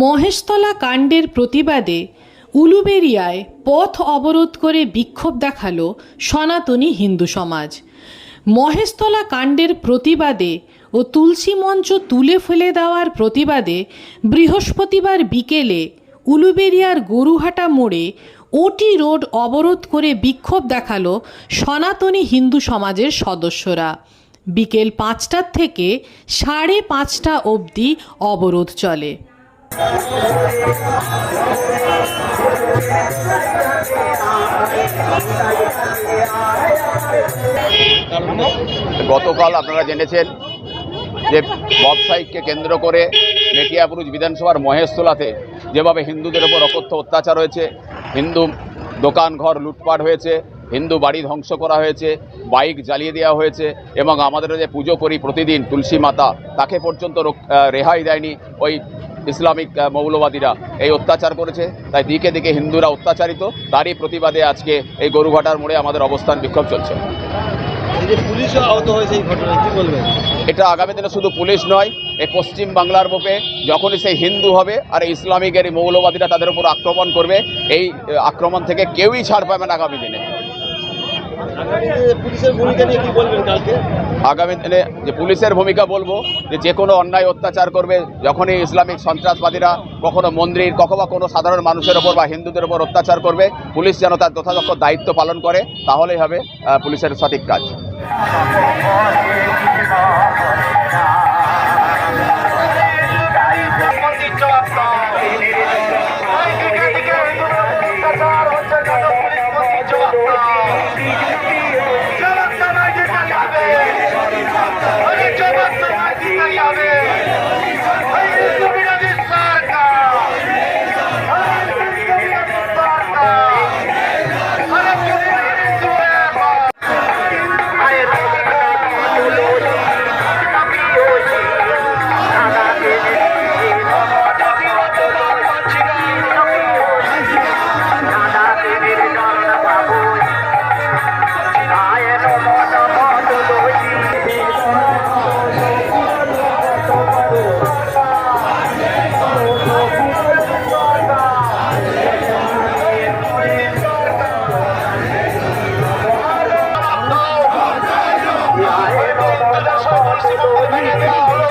মহেশতলা কাণ্ডের প্রতিবাদে উলুবেরিয়ায় পথ অবরোধ করে বিক্ষোভ দেখাল সনাতনী হিন্দু সমাজ। মহেশতলা কাণ্ডের প্রতিবাদে ও তুলসী মঞ্চ তুলে ফেলে দেওয়ার প্রতিবাদে বৃহস্পতিবার বিকেলে উলুবেরিয়ার গরুহাটা মোড়ে ওটি রোড অবরোধ করে বিক্ষোভ দেখাল সনাতনী হিন্দু সমাজের সদস্যরা। বিকেল পাঁচটার থেকে সাড়ে পাঁচটা অবধি অবরোধ চলে। গতকাল আপনারা জেনেছেন যে ব্যবসায়িককে কেন্দ্র করে মেটিয়াপুরুষ বিধানসভার মহেশতলাতে যেভাবে হিন্দুদের ওপর অকথ্য অত্যাচার হয়েছে, হিন্দু দোকান ঘর লুটপাট হয়েছে, হিন্দু বাড়ি ধ্বংস করা হয়েছে, বাইক জ্বালিয়ে দেওয়া হয়েছে, এবং আমাদের যে পুজো করি প্রতিদিন তুলসী মাতা, তাকে পর্যন্ত রেহাই দেয়নি ওই ইসলামিক মৌলবাদীরা। এই অত্যাচার করেছে, তাই দিকে দিকে হিন্দুরা অত্যাচারিত, তারই প্রতিবাদে আজকে এই গরুঘাটার মোড়ে আমাদের অবস্থান বিক্ষোভ চলছে। যে হয়েছে এটা আগামী দিনে শুধু পুলিশ নয়, এই পশ্চিম বাংলার বুকে যখনই সেই হিন্দু হবে আর এই ইসলামিকের এই মৌলবাদীরা তাদের উপর আক্রমণ করবে, এই আক্রমণ থেকে কেউই ছাড় পাবে না আগামী দিনে। আগামী দিনে যে পুলিশের ভূমিকা বলব, যে যে কোনো অন্যায় অত্যাচার করবে, যখনই ইসলামিক সন্ত্রাসবাদীরা কখনো মন্দির, কখনো কোনো সাধারণ মানুষের ওপর বা হিন্দুদের ওপর অত্যাচার করবে, পুলিশ যেন তার যথাযথ দায়িত্ব পালন করে তাহলেই হবে পুলিশের সঠিক কাজ। Gracias.